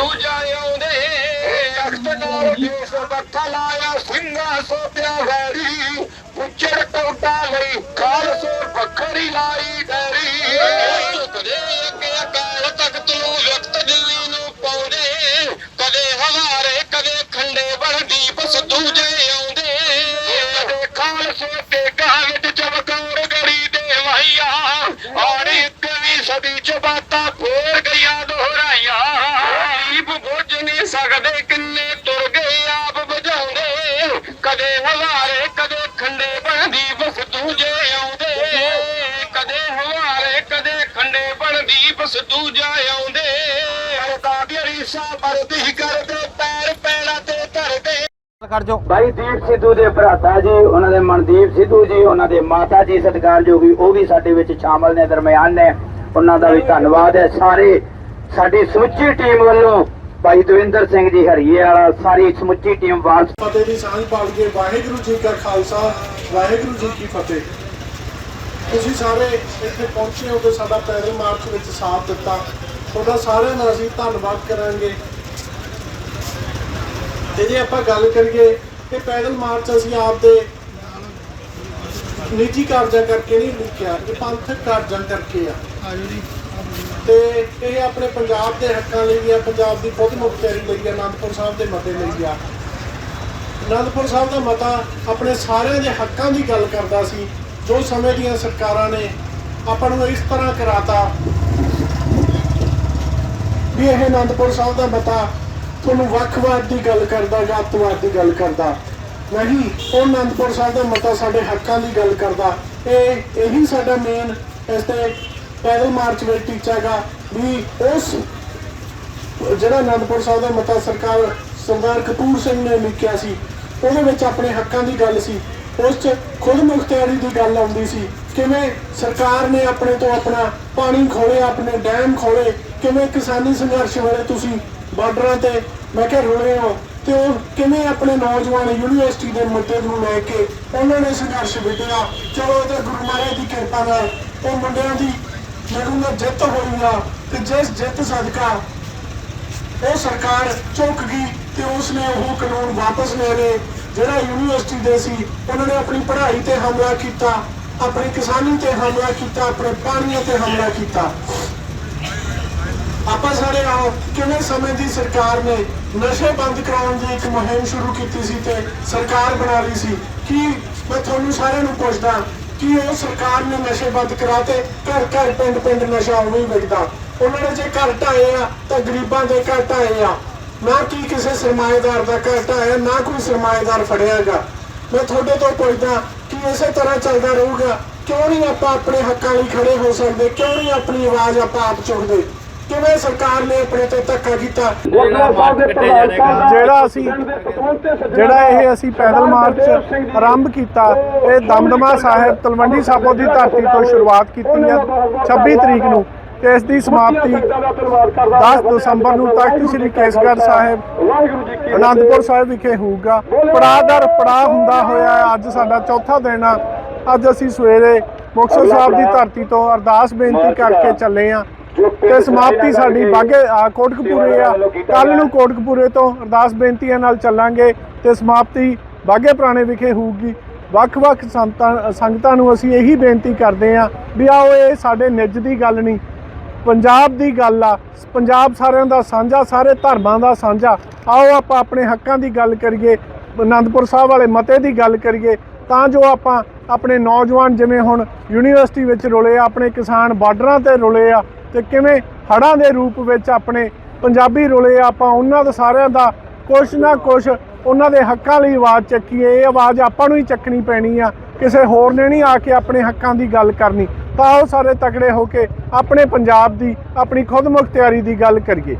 ਦੂਜਾ ਆਉਂਦੇ। ਤਖਤ ਨਾਲ ਦੇਸ ਬੱਠਾ ਲਾਇਆ, ਸਿੰਘਾਂ ਸੋਪਿਆ ਵੈਰੀ। ਪੁੱਛੜ ਟੋਟਾ ਲਈ ਖਾਲਸੋ ਬੱਖਰੀ ਲਾਈ ਡੈਰੀ। ਕਦੇ ਅੱਗੇ ਅਕਾਲ ਤਖਤ ਨੂੰ ਵਿਅਕਤ ਦਿੱਲੀ ਨੂੰ ਪਾਉਂਦੇ। ਕਦੇ ਹਵਾਰੇ, ਕਦੇ ਖੰਡੇ ਬਣਦੀ ਬਸ ਦੂਜੇ ਆਉਂਦੇ। ਕਦੇ ਖਾਲਸੋ ਤੇ ਕਾਗਜ਼ ਚਮਕੌਰ ਗੜੀ ਦੇ ਵਾਈਆ ਔਰ ਇੱਕ ਵੀ ਸਦੀ ਚ ਬਾਤਾਂ ਬਸ ਦੂਜਾ ਆਉਂਦੇ। ਕਾਗਰੀ ਸਾ ਮਰਦੀ ਕਰਦੇ ਪੈਰ ਪੈਣਾ ਤੇ ਧਰਦੇ। ਕਰ ਜੋ ਭਾਈ ਦੀਪ ਸਿੱਧੂ ਦੇ ਭਰਾਤਾ ਜੀ ਉਹਨਾਂ ਦੇ ਮਨਦੀਪ ਸਿੱਧੂ ਜੀ ਉਹਨਾਂ ਦੇ ਮਾਤਾ ਜੀ ਸਤਿਕਾਰਯੋਗੀ ਉਹ ਵੀ ਸਾਡੇ ਵਿੱਚ ਸ਼ਾਮਲ ਨੇ ਦਰਮਿਆਨ ਨੇ। ਉਹਨਾਂ ਦਾ ਵੀ ਧੰਨਵਾਦ ਹੈ। ਸਾਰੇ ਸਾਡੀ ਸਮੁੱਚੀ ਟੀਮ ਵੱਲੋਂ ਭਾਈ ਦਵਿੰਦਰ ਸਿੰਘ ਜੀ ਹਰੀਏ ਵਾਲਾ ਸਾਰੀ ਸਮੁੱਚੀ ਟੀਮ ਵਾਂਸ ਫਤਿਹ ਦੀ ਸਾਂਝ ਪਾਲੀਏ ਵਾਹਿਗੁਰੂ ਜੀ ਕਾ ਖਾਲਸਾ ਵਾਹਿਗੁਰੂ ਜੀ ਕੀ ਫਤਿਹ। ਤੁਸੀਂ ਸਾਰੇ ਇੱਥੇ ਪਹੁੰਚੇ ਹੋ ਤੇ ਸਾਡਾ ਪੈਦਲ ਮਾਰਚ ਵਿੱਚ ਸਾਥ ਦਿੱਤਾ। ਤੁਹਾਡਾ ਸਾਰਿਆਂ ਦਾ ਅਸੀਂ ਧੰਨਵਾਦ ਕਰਾਂਗੇ। ਤੇ ਜੇ ਆਪਾਂ ਗੱਲ ਕਰੀਏ ਕਿ ਪੈਦਲ ਮਾਰਚ ਅਸੀਂ ਆਪਦੇ ਨਿੱਜੀ ਕਾਰਜਾਂ ਕਰਕੇ ਨਹੀਂ ਲਿਖਿਆ, ਇਹ ਪੰਥਕ ਕਾਰਜਾਂ ਕਰਕੇ ਆ। ਤੇ ਇਹ ਆਪਣੇ ਪੰਜਾਬ ਦੇ ਹੱਕਾਂ ਲਈ ਆ, ਪੰਜਾਬ ਦੀ ਖੁਦ ਮੁਖਤਿਆਰੀ ਲਈ ਆ, ਅਨੰਦਪੁਰ ਸਾਹਿਬ ਦੇ ਮਤੇ ਲਈ ਆ। ਅਨੰਦਪੁਰ ਸਾਹਿਬ ਦਾ ਮਤਾ ਆਪਣੇ ਸਾਰਿਆਂ ਦੇ ਹੱਕਾਂ ਦੀ ਗੱਲ ਕਰਦਾ ਸੀ। ਜੋ ਸਮੇਂ ਦੀਆਂ ਸਰਕਾਰਾਂ ਨੇ ਆਪਾਂ ਨੂੰ ਇਸ ਤਰ੍ਹਾਂ ਕਰਾਤਾ, ਵੀ ਇਹ ਅਨੰਦਪੁਰ ਸਾਹਿਬ ਦਾ ਮਤਾ ਤੁਹਾਨੂੰ ਵੱਖਵਾਦ ਦੀ ਗੱਲ ਕਰਦਾ ਜਾਂ ਅੱਤਵਾਦ ਦੀ ਗੱਲ ਕਰਦਾ। ਨਹੀਂ, ਉਹ ਅਨੰਦਪੁਰ ਸਾਹਿਬ ਦਾ ਮਤਾ ਸਾਡੇ ਹੱਕਾਂ ਦੀ ਗੱਲ ਕਰਦਾ। ਇਹ, ਇਹੀ ਸਾਡਾ ਮੇਨ ਇਸ ਤੇ ਪੈਦਲ ਮਾਰਚ ਵਿੱਚ ਟੀਚਾ ਹੈਗਾ ਵੀ ਉਸ ਜਿਹੜਾ ਅਨੰਦਪੁਰ ਸਾਹਿਬ ਦਾ ਮਤਾ ਸਰਕਾਰ ਸਰਦਾਰ ਕਪੂਰ ਸਿੰਘ ਨੇ ਲਿਖਿਆ ਸੀ, ਉਹਦੇ ਵਿੱਚ ਆਪਣੇ ਹੱਕਾਂ ਦੀ ਗੱਲ ਸੀ। ਉਸ 'ਚ ਖੁਦ ਮੁਖਤਿਆਰੀ ਦੀ ਗੱਲ ਆਉਂਦੀ ਸੀ। ਕਿਵੇਂ ਸਰਕਾਰ ਨੇ ਆਪਣੇ ਤੋਂ ਆਪਣਾ ਪਾਣੀ ਖੋਲੇ ਆਪਣੇ ਡੈਮ ਖੋਲੇ ਕਿਵੇਂ ਕਿਸਾਨੀ ਸੰਘਰਸ਼ ਵੇਲੇ ਤੁਸੀਂ ਬਾਰਡਰਾਂ ਤੇ ਮੈਂ ਕਿਹਾ ਰੁਲੇ ਹੋ ਤੇ ਉਹ ਕਿਵੇਂ ਆਪਣੇ ਨੌਜਵਾਨ ਯੂਨੀਵਰਸਿਟੀ ਦੇ ਮੁੱਦੇ ਨੂੰ ਲੈ ਕੇ ਉਹਨਾਂ ਨੇ ਸੰਘਰਸ਼ ਵਿੱਢਿਆ। ਚਲੋ ਇਹ ਗੁਰੂ ਮਹਾਰਾਜ ਦੀ ਕਿਰਪਾ ਨਾਲ ਉਹ ਮੁੰਡਿਆਂ ਦੀ ਮੈਨੂੰ ਜਿੱਤ ਹੋਈ ਆ ਤੇ ਜਿਸ ਜਿੱਤ ਸਦਕਾ ਉਹ ਸਰਕਾਰ ਚੁੱਕ ਗਈ ਤੇ ਉਸਨੇ ਉਹ ਕਾਨੂੰਨ ਵਾਪਸ ਲੈ ਲਏ। ਜਿਹੜਾ ਯੂਨੀਵਰਸਿਟੀ ਦੇ ਸੀ, ਉਹਨਾਂ ਨੇ ਆਪਣੀ ਪੜ੍ਹਾਈ ਤੇ ਹਮਲਾ ਕੀਤਾ, ਆਪਣੀ ਕਿਸਾਨੀ ਤੇ ਹਮਲਾ ਕੀਤਾ, ਆਪਣੇ ਪਾਣੀਆਂ ਤੇ ਹਮਲਾ ਕੀਤਾ। ਆਪਾਂ ਸਾਰੇ ਆਓ ਕਿਵੇਂ ਸਮੇਂ ਦੀ ਸਰਕਾਰ ਨੇ ਨਸ਼ੇ ਬੰਦ ਕਰਾਉਣ ਦੀ ਇੱਕ ਮੁਹਿੰਮ ਸ਼ੁਰੂ ਕੀਤੀ ਸੀ ਤੇ ਸਰਕਾਰ ਬਣਾ ਲਈ ਸੀ? ਕੀ ਮੈਂ ਤੁਹਾਨੂੰ ਸਾਰਿਆਂ ਨੂੰ ਪੁੱਛਦਾ, ਕਿ ਉਹ ਸਰਕਾਰ ਨੇ ਨਸ਼ੇ ਬੰਦ ਕਰਾਤੇ? ਘਰ ਘਰ ਪਿੰਡ ਪਿੰਡ ਨਸ਼ਾ ਉਵੇਂ ਹੀ ਵਿਕਦਾ। ਉਹਨਾਂ ਨੇ ਜੇ ਘਰ ਢਾਏ ਆ, ਤਾਂ ਗਰੀਬਾਂ ਦੇ ਘਰ ਢਾਏ ਆ। ਨਾ ਕਿ ਕਿਸੇ ਸਰਮਾਏਦਾਰ ਦਾ ਘਰ ਢਾਇਆ ਨਾ ਕੋਈ ਸਰਮਾਏਦਾਰ ਫੜਿਆਗਾ ਮੈਂ ਤੁਹਾਡੇ ਤੋਂ ਪੁੱਛਦਾ ਕਿ ਇਸੇ ਤਰ੍ਹਾਂ ਚੱਲਦਾ ਰਹੂਗਾ ਕਿਉਂ ਨਹੀਂ ਆਪਾਂ ਆਪਣੇ ਹੱਕਾਂ ਲਈ ਖੜੇ ਹੋ ਸਕਦੇ ਕਿਉਂ ਨਹੀਂ ਆਪਣੀ ਆਵਾਜ਼ ਆਪਾਂ ਆਪ ਚੁੱਕਦੇ? ਕਿਵੇਂ ਸਰਕਾਰ ਨੇ ਆਪਣੇ ਤੇ ਧੱਕਾ ਕੀਤਾ? ਜਿਹੜਾ ਅਸੀਂ ਜਿਹੜਾ ਇਹ ਅਸੀਂ ਪੈਦਲ ਮਾਰਚ ਆਰੰਭ ਕੀਤਾ ਇਹ ਦਮਦਮਾ ਸਾਹਿਬ ਤਲਵੰਡੀ ਸਾਬੋ ਦੀ ਧਰਤੀ ਤੋਂ ਸ਼ੁਰੂਆਤ ਕੀਤੀ ਹੈ 26 ਤਰੀਕ ਨੂੰ। ਇਸ ਦੀ ਸਮਾਪਤੀ 10 ਦਸੰਬਰ ਨੂੰ ਤਖਤ ਸ੍ਰੀ ਕੇਸਗੜ੍ਹ ਸਾਹਿਬ ਅਨੰਦਪੁਰ ਸਾਹਿਬ ਵਿਖੇ ਹੋਊਗਾ। ਪੜਾਅ ਦਰ ਪੜਾਅ ਹੁੰਦਾ ਹੋਇਆ ਅੱਜ ਸਾਡਾ ਚੌਥਾ ਦਿਨ ਆ। ਅੱਜ ਅਸੀਂ ਸਵੇਰੇ ਮੁਕਤਸਰ ਸਾਹਿਬ ਦੀ ਧਰਤੀ ਤੋਂ ਅਰਦਾਸ ਬੇਨਤੀ ਕਰਕੇ ਚੱਲੇ ਆ ਤੇ ਸਮਾਪਤੀ ਸਾਡੀ ਬਾਗੇ ਕੋਟਕਪੂਰੇ ਆ। ਕੱਲ ਨੂੰ ਕੋਟਕਪੂਰੇ ਤੋਂ ਅਰਦਾਸ ਬੇਨਤੀਆਂ ਨਾਲ ਚੱਲਾਂਗੇ ਤੇ ਸਮਾਪਤੀ ਬਾਗੇ ਪੁਰਾਣੇ ਵਿਖੇ ਹੋਊਗੀ। ਵੱਖ-ਵੱਖ ਸੰਤਾਂ ਸੰਗਤਾਂ ਨੂੰ ਅਸੀਂ ਇਹੀ ਬੇਨਤੀ ਕਰਦੇ ਆ ਵੀ ਆਓ ਇਹ ਸਾਡੇ ਨਿੱਜ ਦੀ ਗੱਲ ਨਹੀਂ। ਪੰਜਾਬ ਦੀ ਗੱਲ ਆ, ਪੰਜਾਬ ਸਾਰਿਆਂ ਦਾ ਸਾਂਝਾ, ਸਾਰੇ ਧਰਮਾਂ ਦਾ ਸਾਂਝਾ। ਆਓ ਆਪਾਂ ਆਪਣੇ ਹੱਕਾਂ ਦੀ ਗੱਲ ਕਰੀਏ, ਅਨੰਦਪੁਰ ਸਾਹਿਬ ਵਾਲੇ ਮਤੇ ਦੀ ਗੱਲ ਕਰੀਏ, ਤਾਂ ਜੋ ਆਪਾਂ ਆਪਣੇ ਨੌਜਵਾਨ ਜਿਵੇਂ ਹੁਣ ਯੂਨੀਵਰਸਿਟੀ ਵਿੱਚ ਰੁਲੇ ਆ, ਆਪਣੇ ਕਿਸਾਨ ਬਾਰਡਰਾਂ ਤੇ ਰੁਲੇ ਆ, ਤੇ ਕਿਵੇਂ ਹੜ੍ਹਾਂ ਦੇ ਰੂਪ ਵਿੱਚ ਆਪਣੇ ਪੰਜਾਬੀ ਰੁਲੇ ਆ, ਆਪਾਂ ਉਹਨਾਂ ਦਾ ਸਾਰਿਆਂ ਦਾ ਕੁਛ ਨਾ ਕੁਛ ਉਹਨਾਂ ਦੇ ਹੱਕਾਂ ਲਈ ਆਵਾਜ਼ ਚੱਕੀਏ, ਇਹ ਆਵਾਜ਼ ਆਪਾਂ ਨੂੰ ਹੀ ਚੱਕਣੀ ਪੈਣੀ ਆ, ਕਿਸੇ ਹੋਰ ਨੇ ਨਹੀਂ ਆ ਕੇ ਆਪਣੇ ਹੱਕਾਂ ਦੀ ਗੱਲ ਕਰਨੀ। ਤਾਂ ਆਓ ਸਾਰੇ ਤਕੜੇ ਹੋ ਕੇ ਆਪਣੇ ਪੰਜਾਬ ਦੀ, ਆਪਣੀ ਖੁਦ ਮੁਖਤਿਆਰੀ ਦੀ ਗੱਲ ਕਰੀਏ।